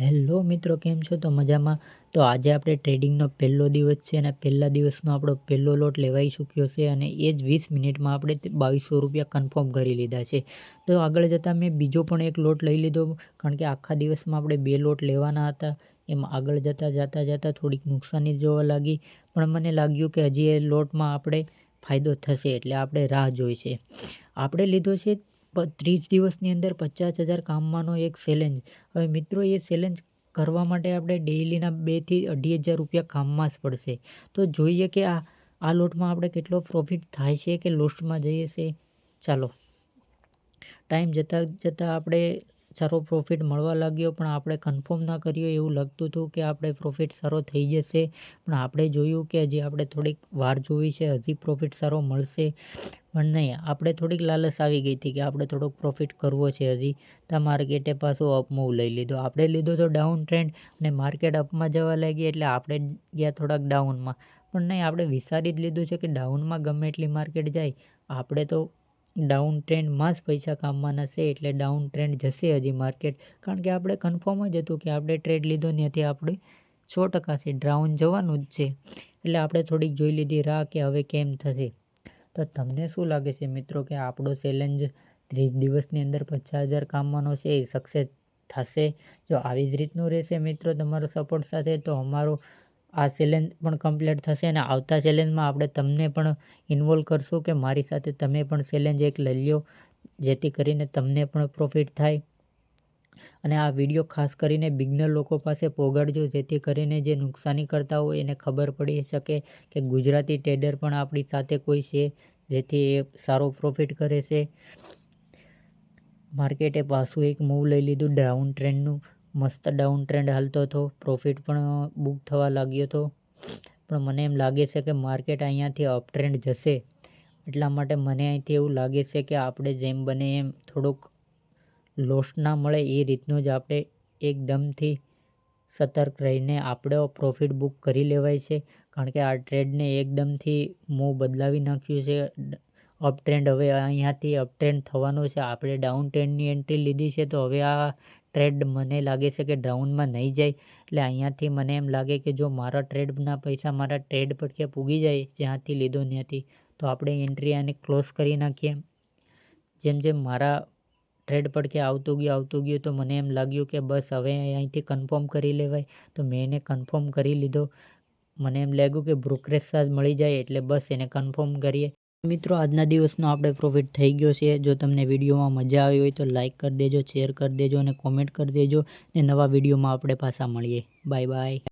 Hello મિત્રો, કેમ છો? તો મજામાં? તો આજે આપણે ટ્રેડિંગનો પહેલો દિવસ છે અને પહેલા દિવસનો આપણો પહેલો લોટ લેવાઈ ચૂક્યો છે અને એ જ વીસ મિનિટમાં આપણે બાવીસો રૂપિયા કન્ફર્મ કરી લીધા છે. તો આગળ જતાં મેં બીજો પણ એક લોટ લઈ લીધો, કારણ કે આખા દિવસમાં આપણે બે લોટ લેવાના હતા. એમાં આગળ જતાં જતાં જતાં થોડીક નુકસાની જોવા લાગી, પણ મને લાગ્યું કે હજી એ લોટમાં આપણે ફાયદો થશે એટલે આપણે રાહ જોઈ છે. આપણે લીધો છે ત્રીસ દિવસની અંદર પચાસ હજાર કામમાંનો એક ચેલેન્જ હવે મિત્રો, એ ચેલેન્જ કરવા માટે આપણે ડેઈલીના બેથી અઢી હજાર રૂપિયા કામમાં જ પડશે. તો જોઈએ કે આ આ લોટમાં આપણે કેટલો પ્રોફિટ થાય છે કે લોસ્ટમાં જઈએ છે? ચાલો. ટાઈમ જતાં જતાં આપણે સારો પ્રોફિટ મળવા લાગ્યો, પણ આપણે કન્ફર્મ ના કર્યો. એવું લાગતું હતું કે આપણે પ્રોફિટ સારો થઈ જશે. પણ આપણે જોયું કે હજી આપણે થોડીક વાર જોવી છે, હજી પ્રોફિટ સારો મળશે. પણ નહીં, આપણે થોડીક લાલચ આવી ગઈ હતી કે આપણે થોડોક પ્રોફિટ કરવો છે હજી. તો માર્કેટે પાછો અપ લઈ લીધો. આપણે લીધો તો ડાઉન ટ્રેન્ડ અને માર્કેટ અપમાં જવા લાગી એટલે આપણે ગયા થોડાક ડાઉનમાં પણ નહીં, આપણે વિચારી જ લીધું છે કે ડાઉનમાં ગમે એટલી માર્કેટ જાય. આપણે તો ડાઉન ટ્રેન્ડમાં જ પૈસા કામવાના છે એટલે ડાઉન ટ્રેન્ડ જશે હજી માર્કેટ કારણ કે આપણે કન્ફર્મ જ હતું કે આપણે ટ્રેડ લીધો ત્યાંથી આપણે સો ટકાથી ડાઉન જવાનું જ છે. એટલે આપણે થોડીક જોઈ લીધી રાહ કે હવે કેમ થશે. તો તમને શું લાગે છે મિત્રો કે આપણો ચેલેન્જ ત્રીસ દિવસની અંદર પચાસ હજાર કામવાનો છે, એ સક્સેસ થશે? જો આવી જ રીતનું રહેશે મિત્રો તમારો સપોર્ટ સાથે, તો અમારો આ ચેલેન્જ પણ કમ્પ્લીટ થશે અને આવતા ચેલેન્જમાં આપણે તમને પણ ઇન્વોલ્વ કરશું કે મારી સાથે તમે પણ ચેલેન્જ એક લઈ લો જેથી કરીને તમને પણ પ્રોફિટ થાય. અને આ વીડિયો ખાસ કરીને બિગનર લોકો પાસે પોગાડજો, જેથી કરીને જે નુકસાની કરતા હોય એને ખબર પડી શકે કે ગુજરાતી ટ્રેડર પણ આપણી સાથે કોઈ છે, જેથી એ સારો પ્રોફિટ કરે છે. માર્કેટે પાછું એક મૂવ લઈ લીધું ડાઉન ટ્રેન્ડનું મસ્ત ડાઉન ટ્રેન્ડ હાલતો હતો. પ્રોફિટ પણ બુક થવા લાગ્યો હતો. પણ મને એમ લાગે છે કે માર્કેટ અહીંયાથી અપ ટ્રેન્ડ જશે. એટલા માટે મને અહીંથી એવું લાગે છે કે આપણે જેમ બને એમ થોડુંક લોસ ના મળે એ રીતનું જ આપણે એકદમથી સતર્ક રહીને આપણે પ્રોફિટ બુક કરી લેવાય છે. કારણ કે આ ટ્રેડને એકદમથી મોં બદલાવી નાખ્યું છે. અપ ટ્રેન્ડ હવે અહીંયાથી અપ ટ્રેન્ડ થવાનો છે. આપણે ડાઉન ટ્રેન્ડની એન્ટ્રી લીધી છે તો હવે આ ટ્રેડ મને લાગે છે કે ડાઉનમાં નહીં જાય. એટલે અહીંયાથી મને એમ લાગે કે જો મારા ટ્રેડના પૈસા મારા ટ્રેડ પર ક્યાં પૂગી જાય, જ્યાંથી લીધો ત્યાંથી તો આપણે એન્ટ્રી આને ક્લોઝ કરી નાખીએ. જેમ જેમ મારા ટ્રેડ પડકે આવતું ગયું આવતું ગયું, તો મને એમ લાગ્યું કે બસ હવે અહીંથી કન્ફર્મ કરી લેવાય. તો મેં એને કન્ફર્મ કરી લીધો. મને એમ લાગ્યું કે બ્રોકરેજ ચાર્જ મળી જાય, એટલે બસ એને કન્ફર્મ કરીએ. મિત્રો, આજના દિવસનો આપણે પ્રોફિટ થઈ ગયો છે. જો તમને વિડીયોમાં મજા આવી હોય તો લાઇક કરી દેજો શેર કરી દેજો અને કોમેન્ટ કરી દેજો ને નવા વિડીયોમાં આપણે પાછા મળીએ. Bye bye